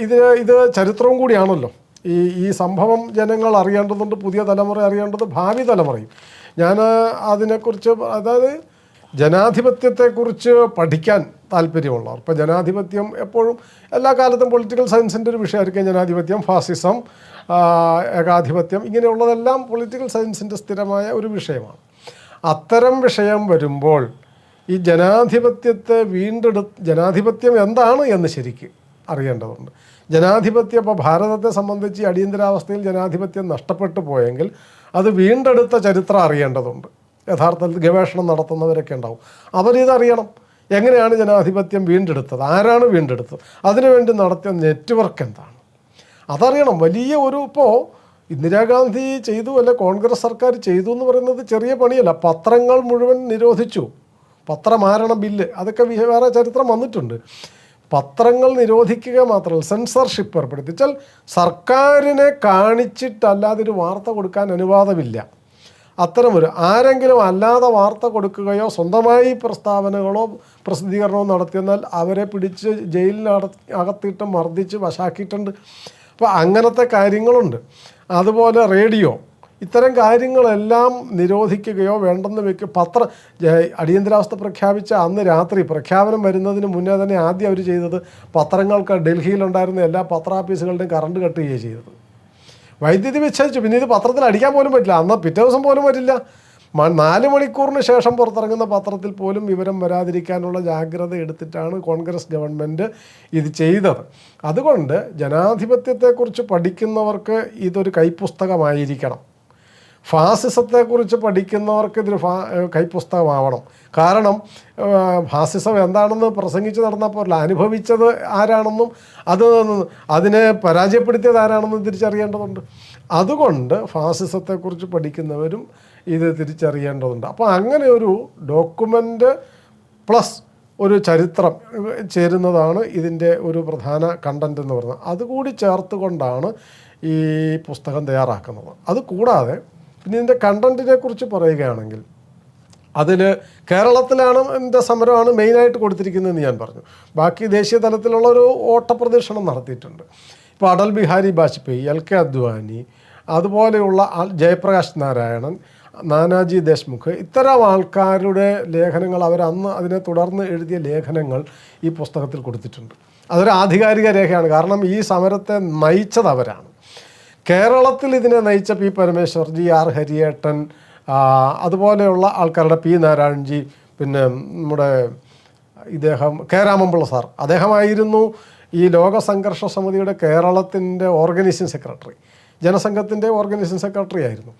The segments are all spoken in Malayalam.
ഇത് ഇത് ചരിത്രവും കൂടിയാണല്ലോ. ഈ ഈ സംഭവം ജനങ്ങൾ അറിയേണ്ടതുണ്ട് പുതിയ തലമുറ അറിയേണ്ടത് ഭാവി തലമുറയും. ഞാൻ അതിനെക്കുറിച്ച് അതായത് ജനാധിപത്യത്തെക്കുറിച്ച് പഠിക്കാൻ താല്പര്യമുള്ളവർ. ഇപ്പോൾ ജനാധിപത്യം എപ്പോഴും എല്ലാ കാലത്തും പൊളിറ്റിക്കൽ സയൻസിന്റെ ഒരു വിഷയമായിരിക്കും ജനാധിപത്യം ഫാസിസം ഏകാധിപത്യം ഇങ്ങനെയുള്ളതെല്ലാം പൊളിറ്റിക്കൽ സയൻസിന്റെ സ്ഥിരമായ ഒരു വിഷയമാണ്. അത്തരം വിഷയം വരുമ്പോൾ ഈ ജനാധിപത്യത്തെ വീണ്ടെടു ജനാധിപത്യം എന്താണ് എന്ന് ശരിക്ക് അറിയേണ്ടതുണ്ട്. ജനാധിപത്യം ഇപ്പോൾ ഭാരതത്തെ സംബന്ധിച്ച് അടിയന്തരാവസ്ഥയിൽ ജനാധിപത്യം നഷ്ടപ്പെട്ടു പോയെങ്കിൽ അത് വീണ്ടെടുത്ത ചരിത്രം അറിയേണ്ടതുണ്ട്. യഥാർത്ഥത്തിൽ ഗവേഷണം നടത്തുന്നവരൊക്കെ ഉണ്ടാവും. അവരിതറിയണം എങ്ങനെയാണ് ജനാധിപത്യം വീണ്ടെടുത്തത്? ആരാണ് വീണ്ടെടുത്തത്? അതിനുവേണ്ടി നടത്തിയ നെറ്റ്വർക്ക് എന്താണ്? അതറിയണം. വലിയ ഒരു ഇപ്പോൾ ഇന്ദിരാഗാന്ധി ചെയ്തു അല്ല കോൺഗ്രസ് സർക്കാർ ചെയ്തു എന്ന് പറയുന്നത് ചെറിയ പണിയല്ല. പത്രങ്ങൾ മുഴുവൻ നിരോധിച്ചു. പത്രമാരണ ബില്ല്. അതൊക്കെ വേറെ ചരിത്രം വന്നിട്ടുണ്ട്. പത്രങ്ങൾ നിരോധിക്കുക മാത്രമല്ല സെൻസർഷിപ്പ് ഏർപ്പെടുത്തിച്ചാൽ സർക്കാരിനെ കാണിച്ചിട്ടല്ലാതെ ഒരു വാർത്ത കൊടുക്കാൻ അനുവാദമില്ല. അത്തരമൊരു ആരെങ്കിലും അല്ലാതെ വാർത്ത കൊടുക്കുകയോ സ്വന്തമായി പ്രസ്താവനകളോ പ്രസിദ്ധീകരണമോ നടത്തിയെന്നാൽ അവരെ പിടിച്ച് ജയിലിൽ അകത്തിട്ട് മർദ്ദിച്ച് വശാക്കിയിട്ടുണ്ട്. അപ്പോൾ അങ്ങനത്തെ കാര്യങ്ങളുണ്ട്. അതുപോലെ റേഡിയോ. ഇത്തരം കാര്യങ്ങളെല്ലാം നിരോധിക്കുകയോ വേണ്ടെന്ന് വെക്കുക പത്ര അടിയന്തരാവസ്ഥ പ്രഖ്യാപിച്ച അന്ന് രാത്രി പ്രഖ്യാപനം വരുന്നതിന് മുന്നേ തന്നെ ആദ്യം അവർ ചെയ്തത് പത്രങ്ങൾക്ക് ഡൽഹിയിലുണ്ടായിരുന്ന എല്ലാ പത്രാഫീസുകളുടെയും കറണ്ട് കട്ട് ചെയ്യുകയാണ് ചെയ്തത്. വൈദ്യുതി വിച്ഛേദിച്ചു. പിന്നെ ഇത് പത്രത്തിൽ അടിക്കാൻ പോലും പറ്റില്ല. അന്ന് പിറ്റേ ദിവസം പോലും പറ്റില്ല നാല് മണിക്കൂറിന് ശേഷം പുറത്തിറങ്ങുന്ന പത്രത്തിൽ പോലും വിവരം വരാതിരിക്കാനുള്ള ജാഗ്രത എടുത്തിട്ടാണ് കോൺഗ്രസ് ഗവൺമെന്റ് ഇത് ചെയ്തത്. അതുകൊണ്ട് ജനാധിപത്യത്തെക്കുറിച്ച് പഠിക്കുന്നവർക്ക് ഇതൊരു കൈപ്പുസ്തകമായിരിക്കണം. ഫാസിസത്തെക്കുറിച്ച് പഠിക്കുന്നവർക്ക് ഇതൊരു ഫാ കൈപ്പുസ്തകമാവണം. കാരണം ഫാസിസം എന്താണെന്ന് പ്രസംഗിച്ച് നടന്നപ്പോൾ അനുഭവിച്ചത് ആരാണെന്നും അത് അതിനെ പരാജയപ്പെടുത്തിയത് ആരാണെന്നും തിരിച്ചറിയേണ്ടതുണ്ട്. അതുകൊണ്ട് ഫാസിസത്തെക്കുറിച്ച് പഠിക്കുന്നവരും ഇത് തിരിച്ചറിയേണ്ടതുണ്ട്. അപ്പോൾ അങ്ങനെ ഒരു ഡോക്യുമെന്റ് പ്ലസ് ഒരു ചരിത്രം ചേരുന്നതാണ് ഇതിന്റെ ഒരു പ്രധാന കണ്ടന്റ് എന്ന് പറയുന്നത്. അതുകൂടി ചേർത്തുകൊണ്ടാണ് ഈ പുസ്തകം തയ്യാറാക്കുന്നത്. അത് കൂടാതെ പിന്നെ ഇതിന്റെ കണ്ടന്റിനെ കുറിച്ച് പറയുകയാണെങ്കിൽ അതിൽ കേരളത്തിലാണ് എന്റെ സമരമാണ് മെയിനായിട്ട് കൊടുത്തിരിക്കുന്നതെന്ന് ഞാൻ പറഞ്ഞു. ബാക്കി ദേശീയ തലത്തിലുള്ള ഒരു ഓട്ടപ്രദർശനം നടത്തിയിട്ടുണ്ട്. ഇപ്പോൾ അടൽ ബിഹാരി ബാജ്പേയി എൽ കെ അദ്വാനി അതുപോലെയുള്ള ജയപ്രകാശ് നാരായണൻ നാനാജി ദേശ്മുഖ് ഇത്തരം ആൾക്കാരുടെ ലേഖനങ്ങൾ അവർ അന്ന് അതിനെ തുടർന്ന് എഴുതിയ ലേഖനങ്ങൾ ഈ പുസ്തകത്തിൽ കൊടുത്തിട്ടുണ്ട്. അതൊരു ആധികാരിക രേഖയാണ്. കാരണം ഈ സമരത്തെ നയിച്ചത് അവരാണ്. കേരളത്തിൽ ഇതിനെ നയിച്ച പി പരമേശ്വർ ജി ആർ ഹരിയേട്ടൻ അതുപോലെയുള്ള ആൾക്കാരുടെ പി നാരായണൻജി പിന്നെ നമ്മുടെ ഇദ്ദേഹം കെ രാമൻപിള്ള സാർ. അദ്ദേഹമായിരുന്നു ഈ ലോക സംഘർഷ സമിതിയുടെ കേരളത്തിന്റെ ഓർഗനൈസിംഗ് സെക്രട്ടറി. ജനസംഘത്തിന്റെ ഓർഗനൈസിംഗ് സെക്രട്ടറി ആയിരുന്നു.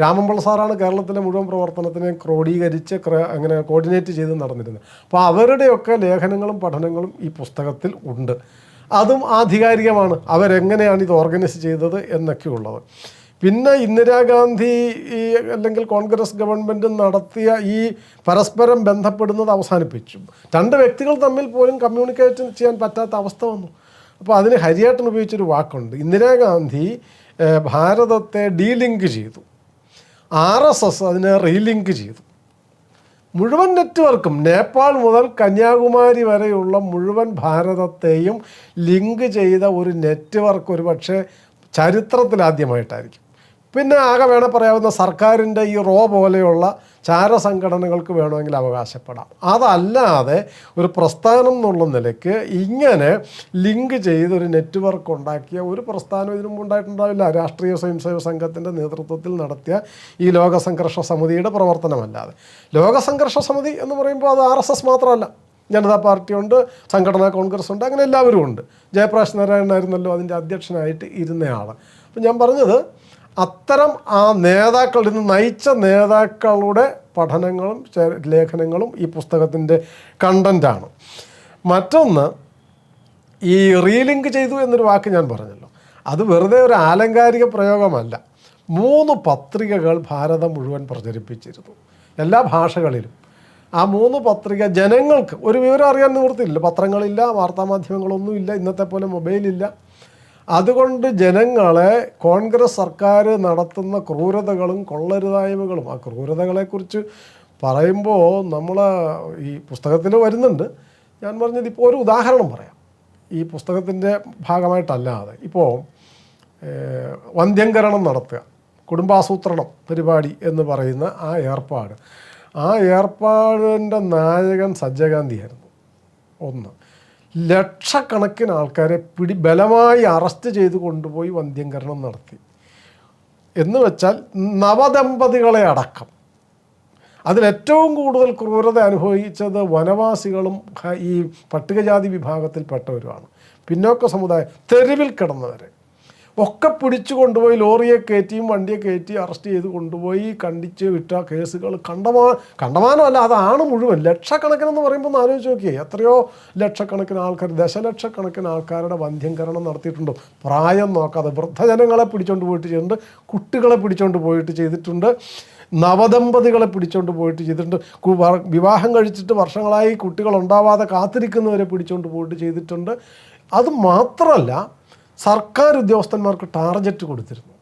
രാമൻപിള്ള സാറാണ് കേരളത്തിലെ മുഴുവൻ പ്രവർത്തനത്തിനെ ക്രോഡീകരിച്ച് അങ്ങനെ കോർഡിനേറ്റ് ചെയ്ത് നടന്നിരുന്നത്. അപ്പോൾ അവരുടെയൊക്കെ ലേഖനങ്ങളും പഠനങ്ങളും ഈ പുസ്തകത്തിൽ ഉണ്ട്. അതും ആധികാരികമാണ്. അവരെങ്ങനെയാണ് ഇത് ഓർഗനൈസ് ചെയ്തത് എന്നൊക്കെയുള്ളത്. പിന്നെ ഇന്ദിരാഗാന്ധി ഈ അല്ലെങ്കിൽ കോൺഗ്രസ് ഗവൺമെന്റ് നടത്തിയ ഈ പരസ്പരം ബന്ധപ്പെടുന്നത് അവസാനിപ്പിച്ചു. രണ്ട് വ്യക്തികൾ തമ്മിൽ പോലും കമ്മ്യൂണിക്കേറ്റ് ചെയ്യാൻ പറ്റാത്ത അവസ്ഥ വന്നു. അപ്പോൾ അതിന് ഹരിയേട്ടൻ ഉപയോഗിച്ചൊരു വാക്കുണ്ട്. ഇന്ദിരാഗാന്ധി ഭാരതത്തെ ഡീലിങ്ക് ചെയ്തു. ആർ എസ് എസ് അതിനെ റീലിങ്ക് ചെയ്തു. മുഴുവൻ നെറ്റ്വർക്കും നേപ്പാൾ മുതൽ കന്യാകുമാരി വരെയുള്ള മുഴുവൻ ഭാരതത്തെയും ലിങ്ക് ചെയ്ത ഒരു നെറ്റ്വർക്ക് ഒരു പക്ഷേ ചരിത്രത്തിലാദ്യമായിട്ടായിരിക്കും. പിന്നെ ആകെ വേണം പറയാവുന്ന സർക്കാരിന്റെ ഈ റോ പോലെയുള്ള ചാരസംഘടനകൾക്ക് വേണമെങ്കിൽ അവകാശപ്പെടാം. അതല്ലാതെ ഒരു പ്രസ്ഥാനം എന്നുള്ള നിലയ്ക്ക് ഇങ്ങനെ ലിങ്ക് ചെയ്ത് ഒരു നെറ്റ്വർക്ക് ഉണ്ടാക്കിയ ഒരു പ്രസ്ഥാനം ഇതിനു മുമ്പ് ഉണ്ടായിട്ടുണ്ടാവില്ല. രാഷ്ട്രീയ സ്വയംസേവ സംഘത്തിന്റെ നേതൃത്വത്തിൽ നടത്തിയ ഈ ലോക സംഘർഷ സമിതിയുടെ പ്രവർത്തനമല്ലാതെ. ലോക സംഘർഷ സമിതി എന്ന് പറയുമ്പോൾ അത് ആർ എസ് എസ് മാത്രമല്ല. ജനതാ പാർട്ടിയുണ്ട് സംഘടനാ കോൺഗ്രസ് ഉണ്ട് അങ്ങനെ എല്ലാവരും ഉണ്ട്. ജയപ്രകാശ് നാരായണനായിരുന്നല്ലോ അതിന്റെ അധ്യക്ഷനായിട്ട് ഇരുന്നയാൾ അപ്പം ഞാൻ പറഞ്ഞത് അത്തരം ആ നേതാക്കളുടെ ഇന്ന് നയിച്ച നേതാക്കളുടെ പഠനങ്ങളും ലേഖനങ്ങളും ഈ പുസ്തകത്തിന്റെ കണ്ടന്റാണ് മറ്റൊന്ന് ഈ റീലിങ്ക് ചെയ്തു എന്നൊരു വാക്ക് ഞാൻ പറഞ്ഞല്ലോ. അത് വെറുതെ ഒരു ആലങ്കാരിക പ്രയോഗമല്ല. മൂന്ന് പത്രികകൾ ഭാരതം മുഴുവൻ പ്രചരിപ്പിച്ചിരുന്നു. എല്ലാ ഭാഷകളിലും. ആ മൂന്ന് പത്രിക ജനങ്ങൾക്ക് ഒരു വിവരം അറിയാൻ നിവൃത്തിയില്ല. പത്രങ്ങളില്ല വാർത്താമാധ്യമങ്ങളൊന്നുമില്ല ഇന്നത്തെ പോലെ മൊബൈലില്ല. അതുകൊണ്ട് ജനങ്ങളെ കോൺഗ്രസ് സർക്കാർ നടത്തുന്ന ക്രൂരതകളും കൊള്ളരുതായ്മകളും ആ ക്രൂരതകളെക്കുറിച്ച് പറയുമ്പോൾ നമ്മൾ ഈ പുസ്തകത്തിൽ വരുന്നുണ്ട്. ഞാൻ പറഞ്ഞത് ഇപ്പോൾ ഒരു ഉദാഹരണം പറയാം. ഈ പുസ്തകത്തിന്റെ ഭാഗമായിട്ടല്ലാതെ ഇപ്പോൾ വന്ധ്യങ്കരണം നടത്തുക കുടുംബാസൂത്രണം പരിപാടി എന്ന് പറയുന്ന ആ ഏർപ്പാട്. ആ ഏർപ്പാടിന്റെ നായകൻ സജ്ജകാന്തിയായിരുന്നു ഒന്ന്. ലക്ഷക്കണക്കിന് ആൾക്കാരെ പിടി ബലമായി അറസ്റ്റ് ചെയ്ത് കൊണ്ടുപോയി വന്ധ്യംകരണം നടത്തി. എന്ന് വെച്ചാൽ നവദമ്പതികളെ അടക്കം. അതിലേറ്റവും കൂടുതൽ ക്രൂരത അനുഭവിച്ചത് വനവാസികളും ഈ പട്ടികജാതി വിഭാഗത്തിൽപ്പെട്ടവരുമാണ്. പിന്നോക്ക സമുദായം തെരുവിൽ കിടന്നവരെ. ഒക്കെ പിടിച്ചു കൊണ്ടുപോയി ലോറിയെ കയറ്റിയും വണ്ടിയെ കയറ്റി അറസ്റ്റ് ചെയ്ത് കൊണ്ടുപോയി കണ്ടിച്ച് വിട്ട കേസുകൾ. കണ്ടമാ കണ്ടമാനമല്ല അതാണ് മുഴുവൻ. ലക്ഷക്കണക്കിനെന്ന് പറയുമ്പോൾ ഒന്ന് ആലോചിച്ച് നോക്കിയേ. എത്രയോ ലക്ഷക്കണക്കിന് ആൾക്കാർ ദശലക്ഷക്കണക്കിന് ആൾക്കാരുടെ വന്ധ്യംകരണം നടത്തിയിട്ടുണ്ട്. പ്രായം നോക്കാതെ വൃദ്ധജനങ്ങളെ പിടിച്ചോണ്ട് പോയിട്ട് ചെയ്തിട്ടുണ്ട് കുട്ടികളെ പിടിച്ചോണ്ട് പോയിട്ട് ചെയ്തിട്ടുണ്ട് നവദമ്പതികളെ പിടിച്ചോണ്ട് പോയിട്ട് ചെയ്തിട്ടുണ്ട്. വിവാഹം കഴിച്ചിട്ട് വർഷങ്ങളായി കുട്ടികൾ ഉണ്ടാവാതെ കാത്തിരിക്കുന്നവരെ പിടിച്ചോണ്ട് പോയിട്ട് ചെയ്തിട്ടുണ്ട്. അത് മാത്രമല്ല സർക്കാർ ഉദ്യോഗസ്ഥന്മാർക്ക് ടാർഗറ്റ് കൊടുത്തിരുന്നു.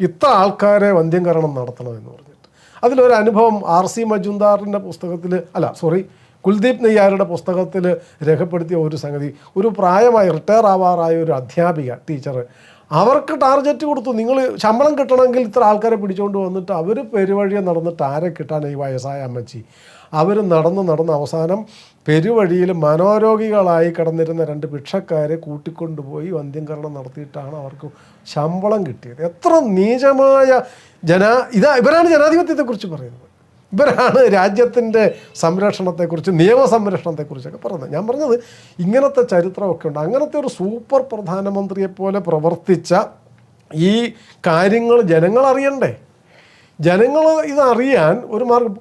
ഇത്ര ആൾക്കാരെ വന്ധ്യംകരണം നടത്തണം എന്ന് പറഞ്ഞിട്ട്. അതിലൊരു അനുഭവം ആർ സി മജുംദാറിന്റെ പുസ്തകത്തിൽ അല്ല സോറി കുൽദീപ് നെയ്യാരുടെ പുസ്തകത്തിൽ രേഖപ്പെടുത്തിയ ഒരു സംഗതി. ഒരു പ്രായമായി റിട്ടയർ ആവാറായ ഒരു അധ്യാപിക ടീച്ചർ അവർക്ക് ടാർഗറ്റ് കൊടുത്തു. നിങ്ങൾ ശമ്പളം കിട്ടണമെങ്കിൽ ഇത്ര ആൾക്കാരെ പിടിച്ചുകൊണ്ട് വന്നിട്ട് അവർ പെരുവഴിയെ നടന്നിട്ട് ആരെ കിട്ടാൻ ഈ വയസ്സായ അമ്മച്ചി? അവർ നടന്ന് നടന്ന് അവസാനം പെരുവഴിയിൽ മനോരോഗികളായി കിടന്നിരുന്ന രണ്ട് ഭിക്ഷക്കാരെ കൂട്ടിക്കൊണ്ടുപോയി വന്ധ്യംകരണം നടത്തിയിട്ടാണ് അവർക്ക് ശമ്പളം കിട്ടിയത്. എത്ര നീചമായ ജനാ ഇതാ ഇവരാണ് ജനാധിപത്യത്തെക്കുറിച്ച് പറയുന്നത്. ഇവരാണ് രാജ്യത്തിന്റെ സംരക്ഷണത്തെക്കുറിച്ച് നിയമ സംരക്ഷണത്തെക്കുറിച്ചൊക്കെ പറയുന്നത്. ഞാൻ പറഞ്ഞത് ഇങ്ങനത്തെ ചരിത്രമൊക്കെ ഉണ്ട്. അങ്ങനത്തെ ഒരു സൂപ്പർ പ്രധാനമന്ത്രിയെപ്പോലെ പ്രവർത്തിച്ച ഈ കാര്യങ്ങൾ ജനങ്ങൾ അറിയണ്ടേ ജനങ്ങൾ ഇതറിയാൻ ഒരു മാർഗം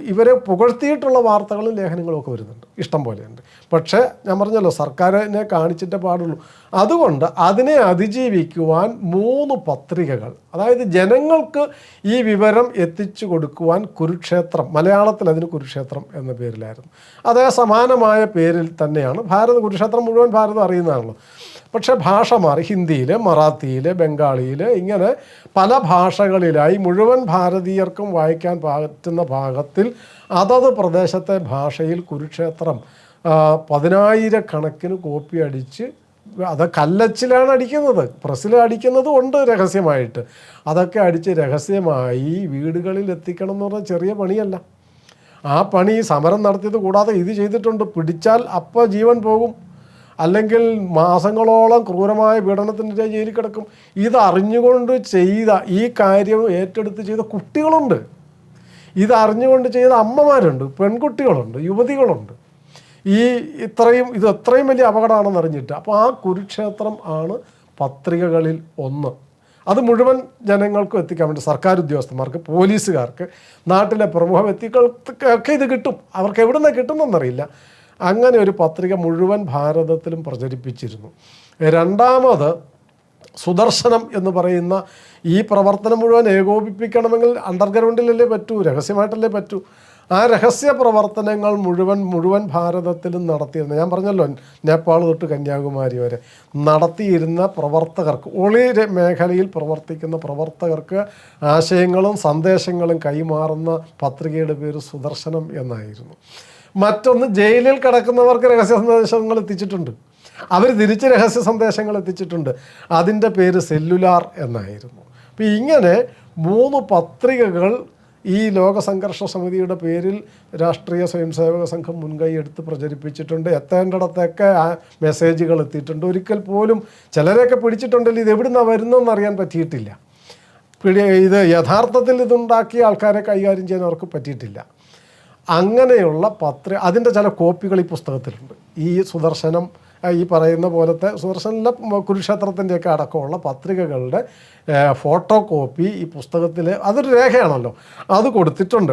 ഇവരെ പുകഴ്ത്തിയിട്ടുള്ള വാർത്തകളും ലേഖനങ്ങളും ഒക്കെ വരുന്നുണ്ട്. ഇഷ്ടം പോലെ ഉണ്ട് പക്ഷേ ഞാൻ പറഞ്ഞല്ലോ സർക്കാരിനെ കാണിച്ചിട്ടേ പാടുള്ളൂ. അതുകൊണ്ട് അതിനെ അതിജീവിക്കുവാൻ മൂന്ന് പത്രികകൾ അതായത് ജനങ്ങൾക്ക് ഈ വിവരം എത്തിച്ചു കൊടുക്കുവാൻ കുരുക്ഷേത്രം മലയാളത്തിൽ അതിന് കുരുക്ഷേത്രം എന്ന പേരിലായിരുന്നു. അതേ സമാനമായ പേരിൽ തന്നെയാണ് ഭാരത കുരുക്ഷേത്രം മുഴുവൻ ഭാരതം അറിയുന്നതാണല്ലോ. പക്ഷേ ഭാഷ മാറി. ഹിന്ദിയിൽ മറാത്തിയിൽ ബംഗാളിയിൽ ഇങ്ങനെ പല ഭാഷകളിലായി മുഴുവൻ ഭാരതീയർക്കും വായിക്കാൻ പറ്റുന്ന ഭാഗത്തിൽ അതത് പ്രദേശത്തെ ഭാഷയിൽ കുരുക്ഷേത്രം പതിനായിരക്കണക്കിന് കോപ്പി അടിച്ച് അത് കല്ലച്ചിലാണ് അടിക്കുന്നത്. പ്രസ്സിൽ അടിക്കുന്നത് ഉണ്ട് രഹസ്യമായിട്ട്. അതൊക്കെ അടിച്ച് രഹസ്യമായി വീടുകളിൽ എത്തിക്കണം എന്ന് പറഞ്ഞാൽ ചെറിയ പണിയല്ല. ആ പണി സമരം നടത്തിയത് കൂടാതെ ഇത് ചെയ്തിട്ടുണ്ട്. പിടിച്ചാൽ അപ്പം ജീവൻ പോകും. അല്ലെങ്കിൽ മാസങ്ങളോളം ക്രൂരമായ പീഡനത്തിന്റെ ജയിലിൽ കിടക്കും. ഇത് അറിഞ്ഞുകൊണ്ട് ചെയ്ത ഈ കാര്യം ഏറ്റെടുത്ത് ചെയ്ത കുട്ടികളുണ്ട്. ഇത് അറിഞ്ഞുകൊണ്ട് ചെയ്ത അമ്മമാരുണ്ട് പെൺകുട്ടികളുണ്ട് യുവതികളുണ്ട്. ഈ ഇത്രയും ഇത് എത്രയും വലിയ അപകടമാണെന്ന് അറിഞ്ഞിട്ട്. അപ്പോൾ ആ കുരുക്ഷേത്രം ആണ് പത്രികകളിൽ ഒന്ന്. അത് മുഴുവൻ ജനങ്ങൾക്കും എത്തിക്കാൻ വേണ്ടി സർക്കാർ ഉദ്യോഗസ്ഥന്മാർക്ക് പോലീസുകാർക്ക് നാട്ടിലെ പ്രമുഖ വ്യക്തികൾക്കൊക്കെ ഇത് കിട്ടും. അവർക്ക് എവിടെ നിന്ന് കിട്ടുമെന്നറിയില്ല അങ്ങനെ ഒരു പത്രിക മുഴുവൻ ഭാരതത്തിലും പ്രചരിപ്പിച്ചിരുന്നു. രണ്ടാമത് സുദർശനം എന്ന് പറയുന്ന ഈ പ്രവർത്തനം മുഴുവൻ ഏകോപിപ്പിക്കണമെങ്കിൽ അണ്ടർഗ്രൗണ്ടിലല്ലേ പറ്റൂ രഹസ്യമായിട്ടല്ലേ പറ്റൂ. ആ രഹസ്യ പ്രവർത്തനങ്ങൾ മുഴുവൻ മുഴുവൻ ഭാരതത്തിലും നടത്തിയിരുന്ന. ഞാൻ പറഞ്ഞല്ലോ നേപ്പാൾ തൊട്ട് കന്യാകുമാരി വരെ നടത്തിയിരുന്ന പ്രവർത്തകർക്ക് ഒളി മേഖലയിൽ പ്രവർത്തിക്കുന്ന പ്രവർത്തകർക്ക് ആശയങ്ങളും സന്ദേശങ്ങളും കൈമാറുന്ന പത്രികയുടെ പേര് സുദർശനം എന്നായിരുന്നു. മറ്റൊന്ന് ജയിലിൽ കിടക്കുന്നവർക്ക് രഹസ്യ സന്ദേശങ്ങൾ എത്തിച്ചിട്ടുണ്ട്. അവർ തിരിച്ച് രഹസ്യ സന്ദേശങ്ങൾ എത്തിച്ചിട്ടുണ്ട്. അതിന്റെ പേര് സെല്ലുലാർ എന്നായിരുന്നു. അപ്പോൾ ഇങ്ങനെ മൂന്ന് പത്രികകൾ ഈ ലോക സംഘർഷ സമിതിയുടെ പേരിൽ രാഷ്ട്രീയ സ്വയംസേവക സംഘം മുൻകൈയെടുത്ത് പ്രചരിപ്പിച്ചിട്ടുണ്ട്. എത്തേണ്ടിടത്തൊക്കെ ആ മെസ്സേജുകൾ എത്തിയിട്ടുണ്ട്. ഒരിക്കൽ പോലും ചിലരെയൊക്കെ പിടിച്ചിട്ടുണ്ടെങ്കിൽ ഇത് എവിടുന്നാണ് വരുന്നതെന്ന് അറിയാൻ പറ്റിയിട്ടില്ല. പിടി ഇത് യഥാർത്ഥത്തിൽ ഇതുണ്ടാക്കിയ ആൾക്കാരെ കൈകാര്യം ചെയ്യാൻ അവർക്ക് പറ്റിയിട്ടില്ല. അങ്ങനെയുള്ള പത്ര അതിന്റെ ചില കോപ്പികൾ ഈ പുസ്തകത്തിലുണ്ട്. ഈ സുദർശനം ഈ പറയുന്ന പോലത്തെ സുദർശനിലെ കുരുക്ഷേത്രത്തിന്റെയൊക്കെ അടക്കമുള്ള പത്രികകളുടെ ഫോട്ടോ കോപ്പി ഈ പുസ്തകത്തിൽ അതൊരു രേഖയാണല്ലോ. അത് കൊടുത്തിട്ടുണ്ട്.